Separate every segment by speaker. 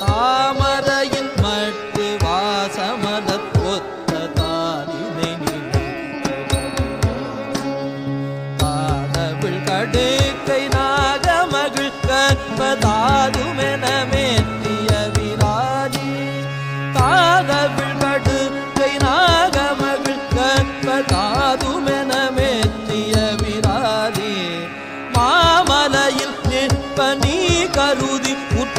Speaker 1: தாமரையின் மட்டு வாசமத ஒத்த தாரினை பாதவிள் கடுக்கை நாகமகிழ் கற்பதாதுமென மேற்றிய விராஜி தாதவிள் கடுக்கை நாகமகிழ் கற்பதாதுமென மேற்றிய விராஜி மாமலையில் நிற்ப நீ கருதி உற்றுவாயன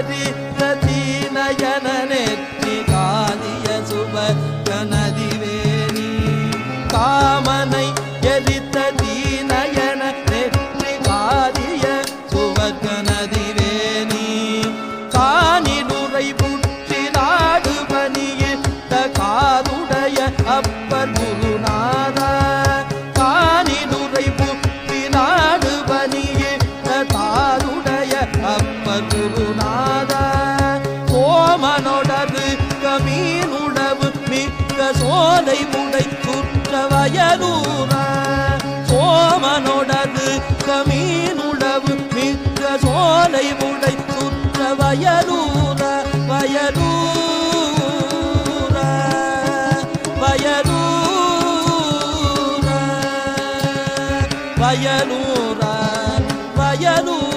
Speaker 1: காமனயரி பிரதீனயன நெற்றி காதிய சுப கனதிவேணி காமனை எரித்த தீனய அப்பர் குருநாதா கோமனொடரு கமீனுடவு மிக்க சோலை முடை குற்ற வயலூர. சோமனொடரு கமீனுடவு மிக்க சோலை முடை குற்ற வயலூர. வயலூர. வயலூர. வயலூர. வயலூர.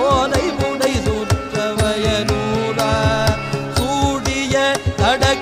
Speaker 1: சோலை முடை சுற்றவயனூரா. சூடிய தடக